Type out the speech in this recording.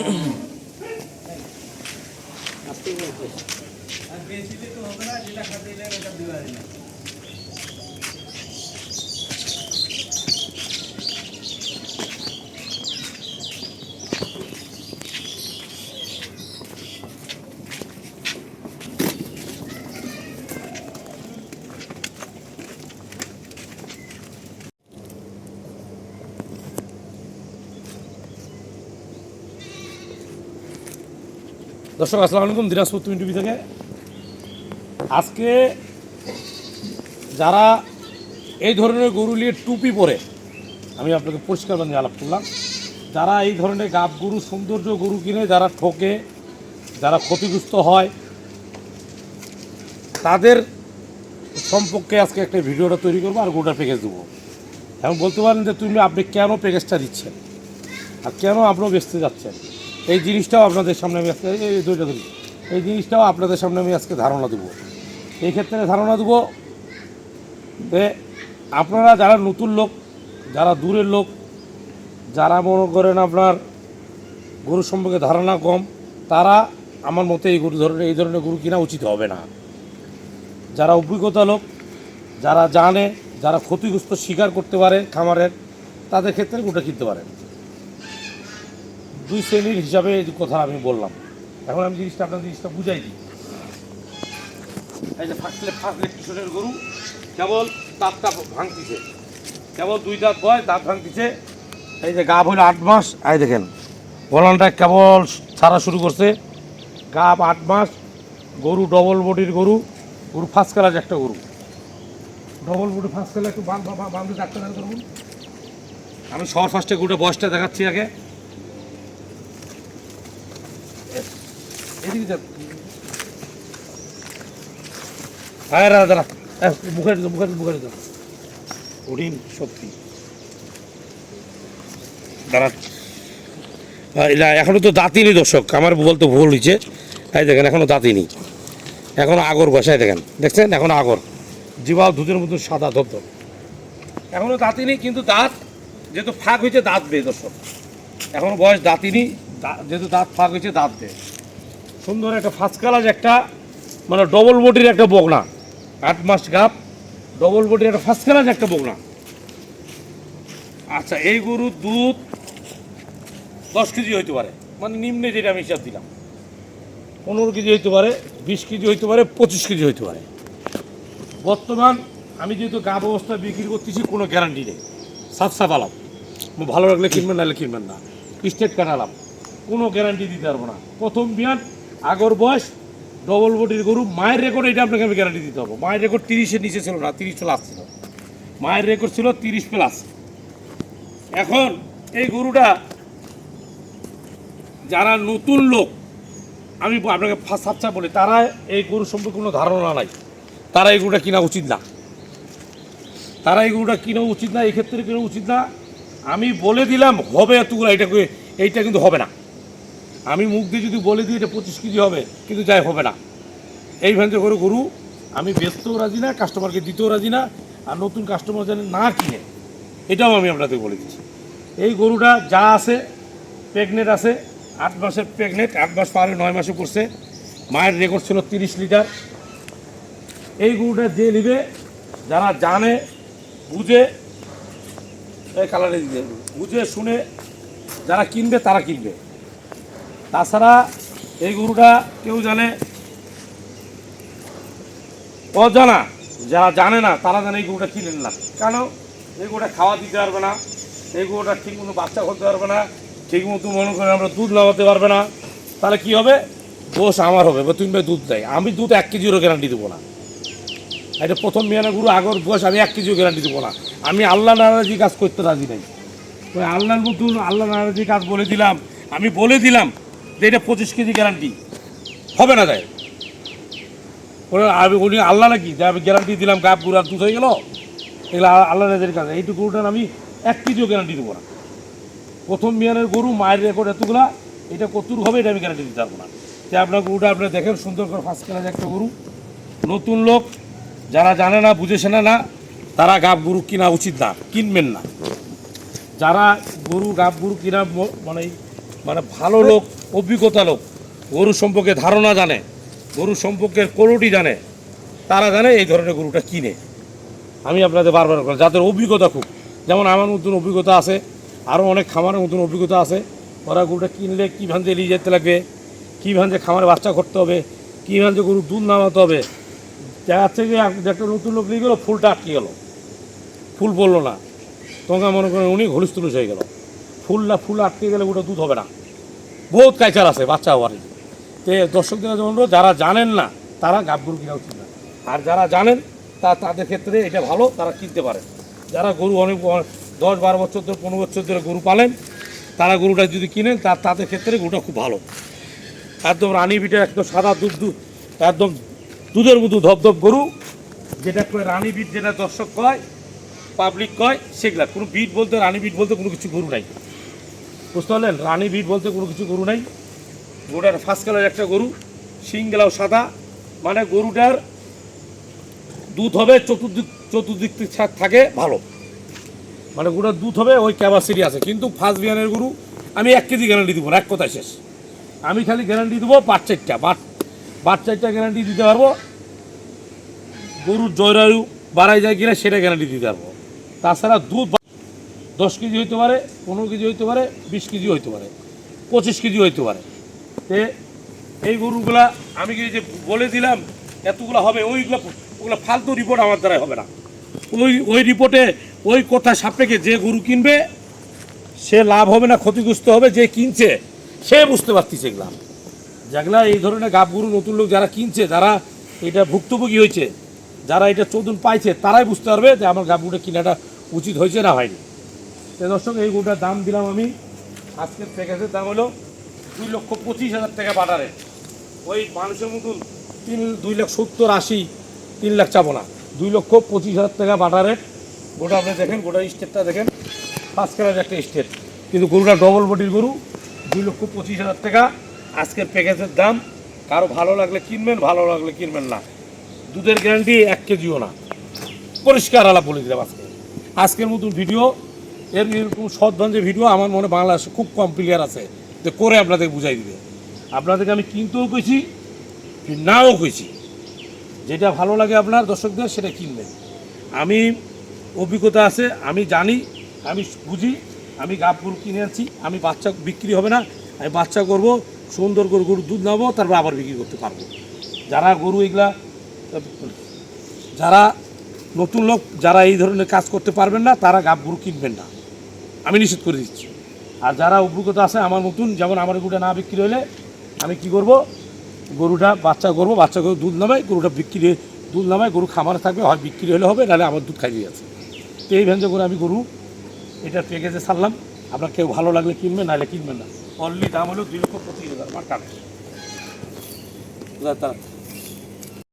আর বেশি তো হবে না যেটা খাতে ওটা পারি না দর্শক, আসসালামু আলাইকুম, দিনাজপুর টুয়েন্টি টিভি থেকে। আজকে যারা এই ধরনের গরু নিয়ে টুপি পরে, আমি আপনাকে পরিষ্কার বানিয়ে আলাপ করলাম, যারা এই ধরনের গাব গরু, সৌন্দর্য গরু কিনে, যারা ঠকে, যারা ক্ষতিগ্রস্ত হয়, তাদের সম্পর্কে আজকে একটা ভিডিওটা তৈরি করব আর গোটা প্যাকেজ দেবো। এখন বলতে পারেন যে, তুমি আপনি কেন প্যাকেজটা দিচ্ছেন? আর কেন আপনারা বেচতে যাচ্ছেন? এই জিনিসটাও আপনাদের সামনে আমি আজকে এই দুইটা ধরি। এই জিনিসটাও আপনাদের সামনে আমি আজকে ধারণা দেবো। এই ক্ষেত্রে ধারণা দেবো যে আপনারা যারা নতুন লোক, যারা দূরের লোক, যারা মনে করেন আপনার গরু সম্পর্কে ধারণা কম, তারা আমার মতে এই গরু ধরনের এই ধরনের গরু কিনা উচিত হবে না। যারা অভিজ্ঞতা লোক, যারা জানে, যারা ক্ষতিগ্রস্ত স্বীকার করতে পারে খামারের, তাদের ক্ষেত্রে গরুটা কিনতে পারেন। দুই শ্রেণির হিসাবে কথা আমি বললাম এখন আমি জিনিসটা আপনার জিনিসটা বুঝাই দিই এই যে ফার্স্ট ফার্স্ট গরু কেবল দাঁতটা ভাঙতিছে কেবল দুই দাঁত বয় দাঁত ভাঙতিছে এই যে গা হলো আট মাস এই দেখেন গলানটা কেবল ছাড়া শুরু করছে গাব আট মাস গরু ডবল বডির গরু গরু ফার্স্ট কালার একটা গরু ডবল বডি ফার্স্ট কালার একটু বান বান্ধব ডাক্তার আমি সবার ফার্স্টে গরুটা বয়সটা দেখাচ্ছি আগে এদিকে যা হ্যাঁ দাদা হ্যাঁ মুখে দিত মুখে মুখে কঠিন সত্যি দাঁড়া। এলা এখনও তো দাঁতিনি দর্শক আমার বলতে ভুল হয়েছে। এই দেখেন এখনও দাঁতিনি এখনও আগর বসায় দেখেন দেখছেন? এখনও আগর। জীবাল দুধের মতো সাদা ধপ এখনও দাঁতিনি কিন্তু দাঁত যেহেতু ফাঁক হয়েছে দাঁত বেয়ে দর্শক। এখনও বয়স দাঁতিনি যেহেতু দাঁত ফাঁক হয়েছে দাঁত দেয় সুন্দর একটা ফার্স্ট কালার একটা মানে ডবল বডির একটা বগনা। আট মাস গাপ ডবল বডির একটা ফার্স্ট কালার একটা বগনা। আচ্ছা এই গরুর দুধ দশ কেজি হইতে পারে। মানে নিম্নে যেটা আমি হিসাব দিলাম। পনেরো কেজি হইতে পারে, বিশ কেজি হইতে পারে, পঁচিশ কেজি হইতে পারে। বর্তমান আমি যেহেতু গাব অবস্থা বিক্রি করতেছি, কোনো গ্যারান্টি নেই। সাফ সাফ আলাম ভালো লাগলে কিনবেন, নাহলে কিনবেন না। স্টেট কাটালাম। কোনো গ্যারান্টি দিতে পারব না। প্রথম বিয়ান আগর বয়স ডবল বডির গরু, মায়ের রেকর্ড এটা আপনাকে আমি গ্যারান্টি দিতে হবে। মায়ের রেকর্ড তিরিশের নিচে ছিল না, তিরিশ প্লাস ছিল। মায়ের রেকর্ড ছিল তিরিশ প্লাস এখন এই গরুটা যারা নতুন লোক, আমি আপনাকে সাপচা বলি, তারা এই গরু সম্পর্কে কোনো ধারণা নাই। তারা এই গরুটা কিনা উচিত না। তারা এই গরুটা কিনা উচিত না এই ক্ষেত্রে কিনা উচিত না, আমি বলে দিলাম, হবে এতগুলো, এটা এইটা কিন্তু হবে না। আমি মুখ দিয়ে যদি বলে দিই এটা পঁচিশ কেজি হবে, কিন্তু যাই হবে না। এই ভ্যানতে করে গরু, আমি বেচতেও রাজি না কাস্টমারকে দিতেও রাজি না, আর নতুন কাস্টমার যেন না কিনে, এটাও আমি আপনাদের বলে দিচ্ছি। এই গরুটা যা আছে প্রেগনেন্ট আছে, আট মাসের প্রেগনেন্ট আট মাস পারে নয় মাসে করছে মায়ের রেকর্ড ছিল তিরিশ লিটার। এই গরুটা যে নিবে, যারা জানে, বুঝে কালারে দিতে বুঝে, শুনে, যারা কিনবে, তারা কিনবে। তাছাড়া এই গরুটা কেউ জানে? অজানা। যারা জানে না, তারা জানে এই গরুটা কিনেন না। কেন? এই গরুটা খাওয়া দিতে পারবে না। এই গরুটা ঠিক মতো বাচ্চা করতে পারবে না। ঠিক মতো মনে করে আমরা দুধ লাগাতে পারবে না। তাহলে কি হবে? দোষ আমার হবে, বা তুমি দুধ দেয় আমি দুধ এক কেজিরও গ্যারান্টি দেবো না। এটা প্রথম মেয়ানা গুরু, আগর বয়স আমি এক কেজিও গ্যারান্টি দেবো না। আমি আল্লাহ নারাজি কাজ করতে রাজি নাই। আল্লাহর মতন আল্লাহ নারাজি কাজ বলে দিলাম। আমি বলে দিলাম। যে এটা পঁচিশ কেজি গ্যারান্টি হবে না ওরা আমি উনি আল্লাহ নাকি? যে আমি গ্যারান্টি দিলাম গাপ গুড়ার দুধ হয়ে গেল। এগুলো আল্লাহ নাজের কাছে। এইটুকু গরুটার আমি এক কেজিও গ্যারান্টি দেবো না। প্রথম বিয়ানের গরু, মায়ের রেকর্ড এতগুলা, এটা কতুর হবে এটা আমি গ্যারান্টি দিতে পারব না। যে আপনার গরুটা আপনার দেখেন, সুন্দর করে ফার্স্ট ক্লাস একটা গরু। নতুন লোক, যারা জানে না, বুঝে শোনে না, তারা গাব গরু কিনা উচিত না, কিনবেন না। যারা গরু, গাব গরু কিনা মানে মানে ভালো লোক, অভিজ্ঞতা লোক, গরু সম্পর্কে ধারণা জানে, গরু সম্পর্কে কোয়ালিটি জানে, তারা জানে এই ধরনের গরুটা কিনে। আমি আপনাদের বারবার করি যাদের অভিজ্ঞতা খুব, যেমন আমার নতুন অভিজ্ঞতা আছে আরও অনেক খামারের নতুন অভিজ্ঞতা আছে, ওরা গরুটা কিনলে কী ভাঞ্জে নিয়ে যেতে লাগবে, কী ভাঞ্জে খামারে বাচ্চা করতে হবে, কী ভাঞ্জে গরু দুধ নামাতে হবে। দেখা থেকে একটা নতুন লোক নিয়ে গেলো, ফুলটা আটকে গেলো। ফুল পড়ল না। তোমাকে মনে করেন উনি তুলুস হয়ে গেল। ফুল না ফুল আটকে গেলে ওটা দুধ হবে না। বহুত কাইচার আছে, বাচ্চা হওয়ার। তো দর্শকদের অনুরোধ, যারা জানেন না, তারা গাবগরু কিনা উচিত না আর যারা জানেন, তা তাদের ক্ষেত্রে এটা ভালো, তারা কিনতে পারে। যারা গরু অনেক দশ, বারো বছর ধরে, পনেরো বছর ধরে গরু পালেন, তারা গরুটা যদি কিনেন, তা তাদের ক্ষেত্রে গরুটা খুব ভালো। একদম রানী বিটে একদম সাদা দুধ দুধ, একদম দুধের মতো ধপধপ গরু, যেটা করে রানী বিট যেটা দর্শক কয় পাবলিক কয়, সেগুলা। কোনো বিট বলতে, রানী বিট বলতে কোনো কিছু গরু নাই। বুঝতে পারলেন? রানী বিট বলতে কোনো কিছু গরু নাই। গরুটার ফার্স্ট কালার একটা গরু শিংগুলাও সাদা। মানে গরুটার দুধ হবে, চতুর্দিক চতুর্দিক থেকে ভালো। মানে গরুটার দুধ হবে, ওই ক্যাপাসিটি আছে। কিন্তু ফার্স্ট বিয়ানের গরু, আমি এক কেজি গ্যারান্টি দেবো এক কথায় শেষ। আমি খালি গ্যারান্টি দেবো পাঁচ চারটা বাট বাট চারটা গ্যারান্টি দিতে পারব। গরুর জয়রায়ু বাড়াই যায় কিনা, সেটা গ্যারান্টি দিতে পারব। তাছাড়া দুধ দশ কেজি হইতে পারে, পনেরো কেজি হইতে পারে, বিশ কেজি হইতে পারে, পঁচিশ কেজি হইতে পারে। তে এই গরুগুলা আমি কি যে বলে দিলাম, এতগুলো হবে, ওইগুলো ওগুলো ফালতু রিপোর্ট আমার দ্বারাই হবে না। ওই ওই রিপোর্টে ওই কথা সাপেক্ষে যে গরু কিনবে, সে লাভ হবে না, ক্ষতিগ্রস্ত হবে, যে কিনছে, সে বুঝতে পারতিছে এগুলা। যেগুলা এই ধরনের গাব গরু নতুন লোক যারা কিনছে, যারা এটা ভুক্তভোগী হয়েছে, যারা এটা চোদন পাইছে, তারাই বুঝতে পারবে যে আমার গাব গরুটা কিনাটা উচিত হয়েছে না হয়নি। তো দর্শক, এই গরুটার দাম দিলাম আমি। আজকের প্যাকেজের দাম হলো দুই লক্ষ পঁচিশ হাজার টাকা বাটারে ওই মানুষের মতন তিন, দুই লাখ সত্তর, আশি, তিন লাখ চাবো না। দুই লক্ষ পঁচিশ হাজার টাকা বাটারে গোটা আপনি দেখেন, গোটা স্টেটটা দেখেন। ফার্স্ট কালার একটা স্টেট। কিন্তু গরুটা ডবল বডির গরু, দুই লক্ষ পঁচিশ হাজার টাকা। আজকের প্যাকেজের দাম, কারও ভালো লাগলে কিনবেন, ভালো লাগলে কিনবেন না। দুধের গ্যারান্টি এক কেজিও না। পরিষ্কার আলাপ বলে দিলাম আজকে। আজকের মতন ভিডিও এর এরকম সৎভঞ্জে ভিডিও আমার মনে বাংলাদেশে খুব কম প্লেয়ার আছে। যে করে আপনাদের বুঝাই দিবে। আপনাদেরকে আমি কিনতেও কইছি নাও কইছি। যেটা ভালো লাগে আপনার দর্শকদের, সেটা কিনবেন। আমি অভিজ্ঞতা আছে, আমি জানি, আমি বুঝি, আমি গাব গরু কিনে আনছি, আমি বাচ্চা বিক্রি হবে না, আমি বাচ্চা করব, সুন্দর করে গরুর দুধ নেব, তারপর আবার বিক্রি করতে পারব। যারা গরু এগুলা, যারা নতুন লোক, যারা এই ধরনের কাজ করতে পারবেন না, তারা গাব গরু কিনবেন না। আমি নিষেধ করে দিচ্ছি। আর যারা অভিজ্ঞতা আছে আমার মতন যেমন আমার গরুটা না বিক্রি হলে আমি কি করব? গরুটা বাচ্চা করব, বাচ্চা করে দুধ নামাই, গরুটা বিক্রি, দুধ নামাই, গরু খামারে থাকবে, হয় বিক্রি হলে হবে, নাহলে আমার দুধ খাইয়ে আছে তো এই ভ্যানজে করে আমি গরু, এটা প্যাকেজে ছাড়লাম, আপনার কেউ ভালো লাগলে কিনবেন, নাহলে কিনবেন না। অনলি দাম হলো দুই লক্ষ পঁচিশ হাজার, আমার টাকা